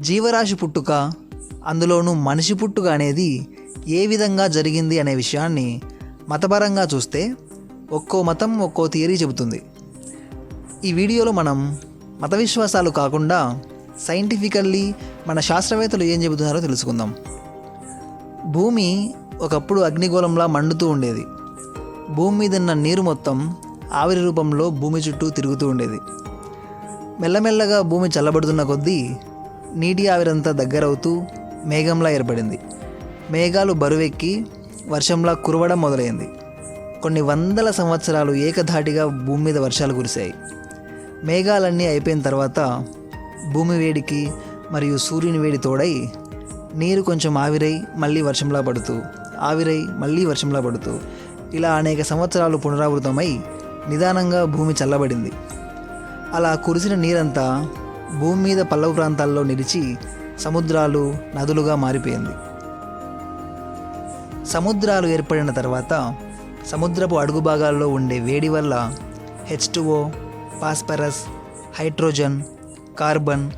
జీవరాశి పుట్టుక అందులోనూ మనిషి పుట్టుక అనేది ఏ విధంగా జరిగింది అనే విషయాన్ని మతపరంగా చూస్తే ఒక్కో మతం ఒక్కో థియరీ చెబుతుంది. ఈ వీడియోలో మనం మత విశ్వాసాలు కాకుండా సైంటిఫికల్లీ మన శాస్త్రవేత్తలు ఏం చెబుతున్నారో తెలుసుకుందాం. భూమి ఒకప్పుడు అగ్నిగోళంలా మండుతూ ఉండేది. భూమి మీద ఉన్న నీరు మొత్తం ఆవిరి రూపంలో భూమి చుట్టూ తిరుగుతూ ఉండేది. మెల్లమెల్లగా భూమి చల్లబడుతున్న కొద్దీ నీటి ఆవిరంతా దగ్గరవుతూ మేఘంలా ఏర్పడింది. మేఘాలు బరువెక్కి వర్షంలా కురవడం మొదలైంది. కొన్ని వందల సంవత్సరాలు ఏకధాటిగా భూమి మీద వర్షాలు కురిశాయి. మేఘాలన్నీ అయిపోయిన తర్వాత భూమి వేడికి మరియు సూర్యుని వేడి తోడై నీరు కొంచెం ఆవిరై మళ్ళీ వర్షంలా పడుతూ ఆవిరై మళ్ళీ వర్షంలా పడుతూ ఇలా అనేక సంవత్సరాలు పునరావృతమై నిదానంగా భూమి చల్లబడింది. అలా కురిసిన నీరంతా భూమి మీద పల్లవ ప్రాంతాల్లో నిలిచి సముద్రాలు నదులుగా మారిపోయింది. సముద్రాలు ఏర్పడిన తర్వాత సముద్రపు అడుగు భాగాల్లో ఉండే వేడి వల్ల H two O phosphorus hydrogen carbon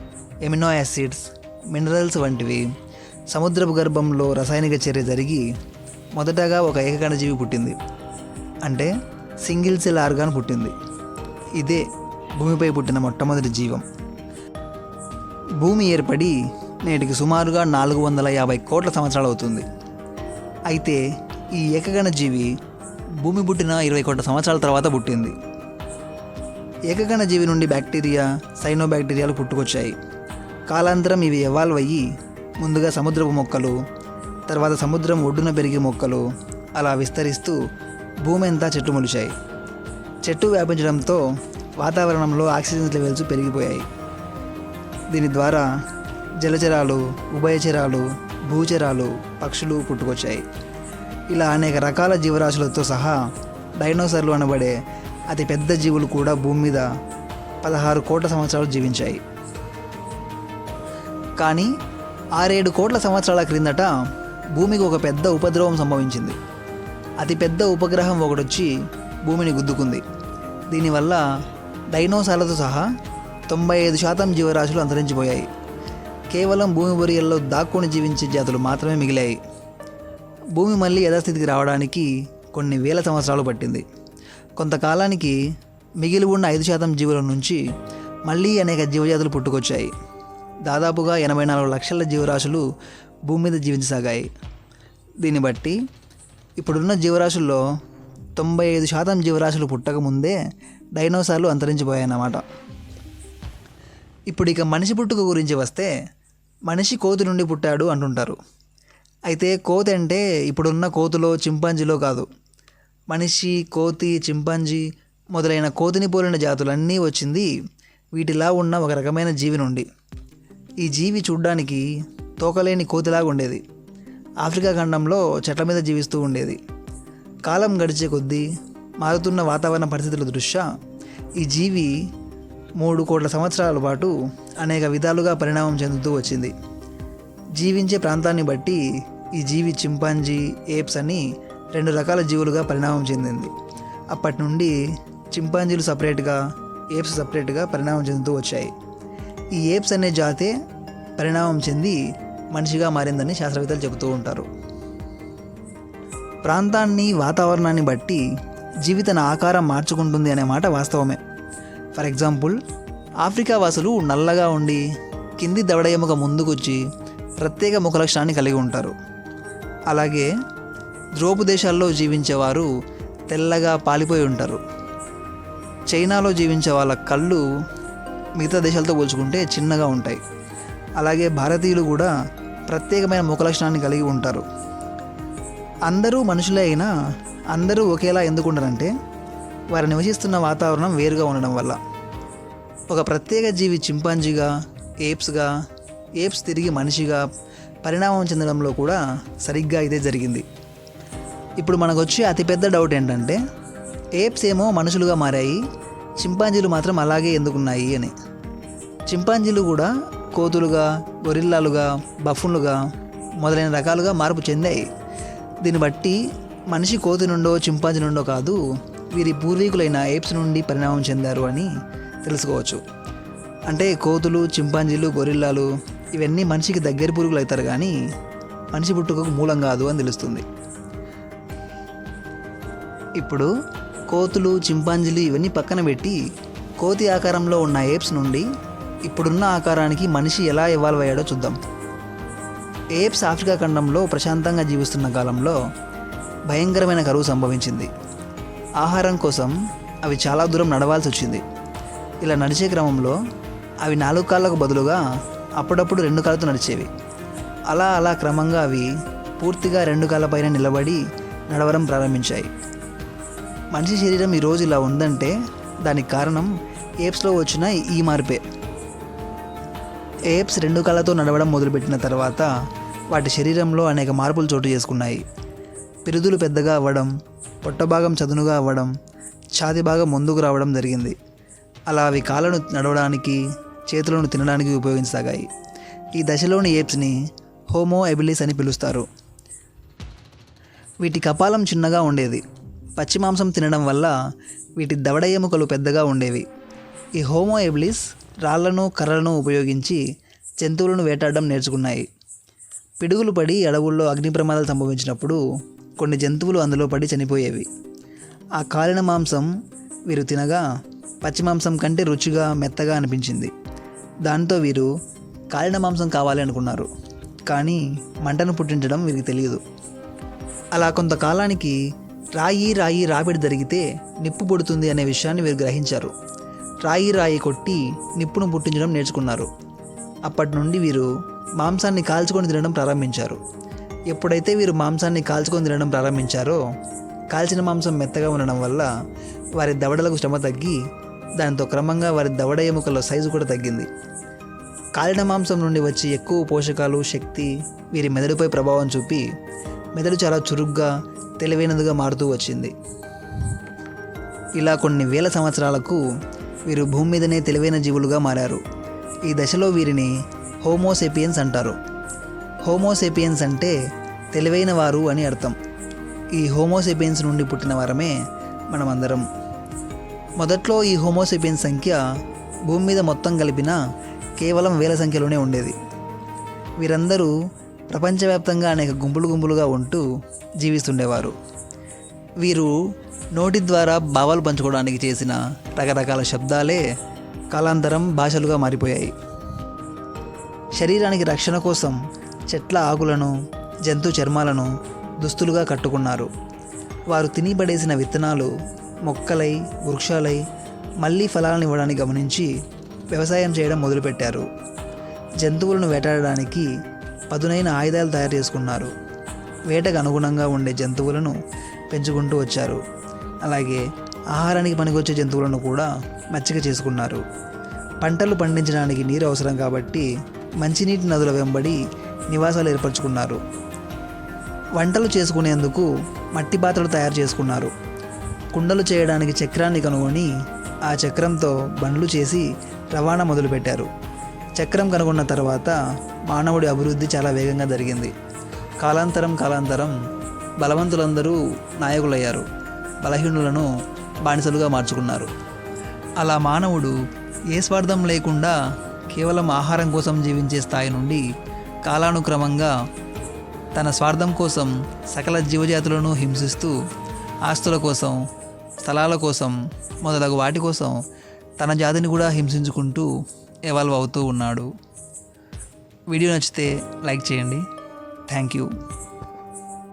amino acids minerals వంటివి సముద్రపు గర్భంలో రసాయనిక చర్య జరిగి మొదటగా ఒక ఏకకణజీవి పుట్టింది. అంటే సింగిల్ సెల్ ఆర్గాన్ పుట్టింది. ఇదే భూమిపై పుట్టిన మొట్టమొదటి జీవం. భూమి ఏర్పడి నేటికి సుమారుగా నాలుగు వందల యాభై కోట్ల సంవత్సరాలు అవుతుంది. అయితే ఈ ఏకగణ జీవి భూమి పుట్టిన ఇరవై కోట్ల సంవత్సరాల తర్వాత పుట్టింది. ఏకగణ జీవి నుండి బ్యాక్టీరియా సైనో బ్యాక్టీరియాలు పుట్టుకొచ్చాయి. కాలాంతరం ఇవి ఎవాల్వ్ అయ్యి ముందుగా సముద్రపు మొక్కలు తర్వాత సముద్రం ఒడ్డున పెరిగే మొక్కలు అలా విస్తరిస్తూ భూమి అంతా చెట్టు మొలిచాయి. చెట్టు వ్యాపించడంతో వాతావరణంలో ఆక్సిజన్ లెవెల్స్ పెరిగిపోయాయి. దీని ద్వారా జలచరాలు ఉభయచరాలు భూచరాలు పక్షులు పుట్టుకొచ్చాయి. ఇలా అనేక రకాల జీవరాశులతో సహా డైనోసర్లు అనబడే అతి పెద్ద జీవులు కూడా భూమి మీద పదహారు కోట్ల సంవత్సరాలు జీవించాయి. కానీ ఆరేడు కోట్ల సంవత్సరాల క్రిందట భూమికి ఒక పెద్ద ఉపద్రవం సంభవించింది. అతి పెద్ద ఉపగ్రహం ఒకటొచ్చి భూమిని గుద్దుకుంది. దీనివల్ల డైనోసార్లతో సహా తొంభై ఐదు శాతం జీవరాశులు అంతరించిపోయాయి. కేవలం భూమి బొరియల్లో దాక్కుని జీవించే జాతులు మాత్రమే మిగిలాయి. భూమి మళ్ళీ యథాస్థితికి రావడానికి కొన్ని వేల సంవత్సరాలు పట్టింది. కొంతకాలానికి మిగిలి ఉన్న ఐదు శాతం జీవుల నుంచి మళ్ళీ అనేక జీవజాతులు పుట్టుకొచ్చాయి. దాదాపుగా ఎనభై నాలుగు లక్షల జీవరాశులు భూమి మీద జీవించసాగాయి. దీన్ని బట్టి ఇప్పుడున్న జీవరాశుల్లో తొంభై ఐదు శాతం జీవరాశులు పుట్టకముందే డైనోసార్లు అంతరించిపోయాయన్నమాట. ఇప్పుడు ఇక మనిషి పుట్టుక గురించి వస్తే మనిషి కోతి నుండి పుట్టాడు అంటుంటారు. అయితే కోతి అంటే ఇప్పుడున్న కోతులో చింపాంజీలో కాదు. మనిషి కోతి చింపాంజీ మొదలైన కోతిని పోలిన జాతులన్నీ వచ్చింది. వీటిలా ఉన్న ఒక రకమైన జీవి నుండి. ఈ జీవి చూడ్డానికి తోకలేని కోతిలాగా ఉండేది. ఆఫ్రికా ఖండంలో చెట్ల మీద జీవిస్తూ ఉండేది. కాలం గడిచే కొద్దీ మారుతున్న వాతావరణ పరిస్థితుల దృష్ట్యా ఈ జీవి మూడు కోట్ల సంవత్సరాల పాటు అనేక విధాలుగా పరిణామం చెందుతూ వచ్చింది. జీవించే ప్రాంతాన్ని బట్టి ఈ జీవి చింపాంజీ ఏప్స్ అని రెండు రకాల జీవులుగా పరిణామం చెందింది. అప్పటి నుండి చింపాంజీలు సపరేట్గా ఏప్స్ సపరేట్గా పరిణామం చెందుతూ వచ్చాయి. ఈ ఏప్స్ అనే జాతే పరిణామం చెంది మనిషిగా మారిందని శాస్త్రవేత్తలు చెబుతూ ఉంటారు. ప్రాంతాన్ని వాతావరణాన్ని బట్టి జీవితన ఆకారం మార్చుకుంటుంది అనే మాట వాస్తవమే. ఫర్ ఎగ్జాంపుల్ ఆఫ్రికా వాసులు నల్లగా ఉండి కింది దవడ ఎముక ముందుకొచ్చి ప్రత్యేక ముఖ లక్షణాన్ని కలిగి ఉంటారు. అలాగే ద్రోపు దేశాల్లో జీవించేవారు తెల్లగా పాలిపోయి ఉంటారు. చైనాలో జీవించే వాళ్ళ కళ్ళు మిగతా దేశాలతో పోల్చుకుంటే చిన్నగా ఉంటాయి. అలాగే భారతీయులు కూడా ప్రత్యేకమైన ముఖ లక్షణాన్ని కలిగి ఉంటారు. అందరూ మనుషులే అయినా అందరూ ఒకేలా ఎందుకు వారు నివసిస్తున్న వాతావరణం వేరుగా ఉండడం వల్ల. ఒక ప్రత్యేక జీవి చింపాంజీగా ఏప్స్గా ఏప్స్ తిరిగి మనిషిగా పరిణామం చెందడంలో కూడా సరిగ్గా ఇదే జరిగింది. ఇప్పుడు మనకు వచ్చే అతిపెద్ద డౌట్ ఏంటంటే ఏప్స్ ఏమో మనుషులుగా మారాయి చింపాంజీలు మాత్రం అలాగే ఎందుకున్నాయి అని. చింపాంజీలు కూడా కోతులుగా గొరిల్లాలుగా బఫున్లుగా మొదలైన రకాలుగా మార్పు చెందాయి. దీన్ని బట్టి మనిషి కోతి నుండో చింపాంజీ నుండో కాదు వీరి పూర్వీకులైన ఏప్స్ నుండి పరిణామం చెందారు అని తెలుసుకోవచ్చు. అంటే కోతులు చింపాంజీలు గొరిల్లాలు ఇవన్నీ మనిషికి దగ్గర పురుగులు అవుతారు కానీ మనిషి పుట్టుకకు మూలం కాదు అని తెలుస్తుంది. ఇప్పుడు కోతులు చింపాంజీలు ఇవన్నీ పక్కన పెట్టి కోతి ఆకారంలో ఉన్న ఏప్స్ నుండి ఇప్పుడున్న ఆకారానికి మనిషి ఎలా ఇవాల్వ్ అయ్యాడో చూద్దాం. ఏప్స్ ఆఫ్రికా ఖండంలో ప్రశాంతంగా జీవిస్తున్న కాలంలో భయంకరమైన కరువు సంభవించింది. ఆహారం కోసం అవి చాలా దూరం నడవాల్సి వచ్చింది. ఇలా నడిచే క్రమంలో అవి నాలుగు కాళ్ళకు బదులుగా అప్పుడప్పుడు రెండు కాళ్ళతో నడిచేవి. అలా అలా క్రమంగా అవి పూర్తిగా రెండు కాళ్ళపైన నిలబడి నడవడం ప్రారంభించాయి. మనిషి శరీరం ఈరోజు ఇలా ఉందంటే దానికి కారణం ఏప్స్లో వచ్చిన ఈ మార్పే. ఏప్స్ రెండు కాళ్ళతో నడవడం మొదలుపెట్టిన తర్వాత వాటి శరీరంలో అనేక మార్పులు చోటు చేసుకున్నాయి. పిరుదులు పెద్దగా అవ్వడం పొట్టభాగం చదునుగా అవ్వడం ఛాతి భాగం ముందుకు రావడం జరిగింది. అలా అవి కాళ్ళను నడవడానికి చేతులను తినడానికి ఉపయోగించసాగాయి. ఈ దశలోని ఏప్స్ని హోమో ఎబిలిస్ అని పిలుస్తారు. వీటి కపాలం చిన్నగా ఉండేది. పచ్చి మాంసం తినడం వల్ల వీటి దవడ ఎముకలు పెద్దగా ఉండేవి. ఈ హోమో ఎబిలిస్ రాళ్ళను కర్రలను ఉపయోగించి జంతువులను వేటాడడం నేర్చుకున్నాయి. పిడుగులు పడి అడవుల్లో అగ్ని ప్రమాదాలు సంభవించినప్పుడు కొన్ని జంతువులు అందులో పడి చనిపోయేవి. ఆ కాలిన మాంసం వీరు తినగా పచ్చి మాంసం కంటే రుచిగా మెత్తగా అనిపించింది. దాంతో వీరు కాలిన మాంసం కావాలి అనుకున్నారు. కానీ మంటను పుట్టించడం వీరికి తెలియదు. అలా కొంతకాలానికి రాయి రాయి రాపిడి జరిగితే నిప్పు పుడుతుంది అనే విషయాన్ని వీరు గ్రహించారు. రాయి రాయి కొట్టి నిప్పును పుట్టించడం నేర్చుకున్నారు. అప్పటి నుండి వీరు మాంసాన్ని కాల్చుకొని తినడం ప్రారంభించారు. ఎప్పుడైతే వీరు మాంసాన్ని కాల్చుకొని తినడం ప్రారంభించారో కాల్చిన మాంసం మెత్తగా ఉండడం వల్ల వారి దవడలకు శ్రమ తగ్గి దాంతో క్రమంగా వారి దవడ ఎముకల సైజు కూడా తగ్గింది. కాలిన మాంసం నుండి వచ్చే ఎక్కువ పోషకాలు శక్తి వీరి మెదడుపై ప్రభావం చూపి మెదడు చాలా చురుగ్గా తెలివైనదిగా మారుతూ వచ్చింది. ఇలా కొన్ని వేల సంవత్సరాలకు వీరు భూమి మీదనే తెలివైన జీవులుగా మారారు. ఈ దశలో వీరిని హోమోసెపియన్స్ అంటారు. హోమోసెపియన్స్ అంటే తెలివైన వారు అని అర్థం. ఈ హోమోసేపియన్స్ నుండి పుట్టిన వారమే మనమందరం. మొదట్లో ఈ హోమోసేపియన్స్ సంఖ్య భూమి మీద మొత్తం కలిపిన కేవలం వేల సంఖ్యలోనే ఉండేది. వీరందరూ ప్రపంచవ్యాప్తంగా అనేక గుంపులు గుంపులుగా ఉంటూ జీవిస్తుండేవారు. వీరు నోటి ద్వారా భావాలు పంచుకోవడానికి చేసిన రకరకాల శబ్దాలే కాలాంతరం భాషలుగా మారిపోయాయి. శరీరానికి రక్షణ కోసం చెట్ల ఆకులను జంతు చర్మాలను దుస్తులుగా కట్టుకున్నారు. వారు తినిపడేసిన విత్తనాలు మొక్కలై వృక్షాలై మళ్ళీ ఫలాలను ఇవ్వడానికి గమనించి వ్యవసాయం చేయడం మొదలుపెట్టారు. జంతువులను వేటాడడానికి పదునైన ఆయుధాలు తయారు చేసుకున్నారు. వేటకు అనుగుణంగా ఉండే జంతువులను పెంచుకుంటూ వచ్చారు. అలాగే ఆహారానికి పనికొచ్చే జంతువులను కూడా మచ్చిక చేసుకున్నారు. పంటలు పండించడానికి నీరు అవసరం కాబట్టి మంచినీటి నదుల వెంబడి నివాసాలు ఏర్పరచుకున్నారు. వంటలు చేసుకునేందుకు మట్టి పాత్రలు తయారు చేసుకున్నారు. కుండలు చేయడానికి చక్రాన్ని కనుగొని ఆ చక్రంతో బండ్లు చేసి రవాణా మొదలుపెట్టారు. చక్రం కనుగొన్న తర్వాత మానవుడి అభివృద్ధి చాలా వేగంగా జరిగింది. కాలాంతరం కాలాంతరం బలవంతులందరూ నాయకులయ్యారు. బలహీనులను బానిసలుగా మార్చుకున్నారు. అలా మానవుడు ఏ స్వార్థం లేకుండా కేవలం ఆహారం కోసం జీవించే స్థాయి నుండి కాలానుక్రమంగా తన స్వార్థం కోసం సకల జీవజాతులను హింసిస్తూ ఆస్తుల కోసం స్థలాల కోసం మొదలగు వాటి కోసం తన జాతిని కూడా హింసించుకుంటూ ఎవాల్వ్ అవుతూ ఉన్నాడు. వీడియో నచ్చితే లైక్ చేయండి. Thank you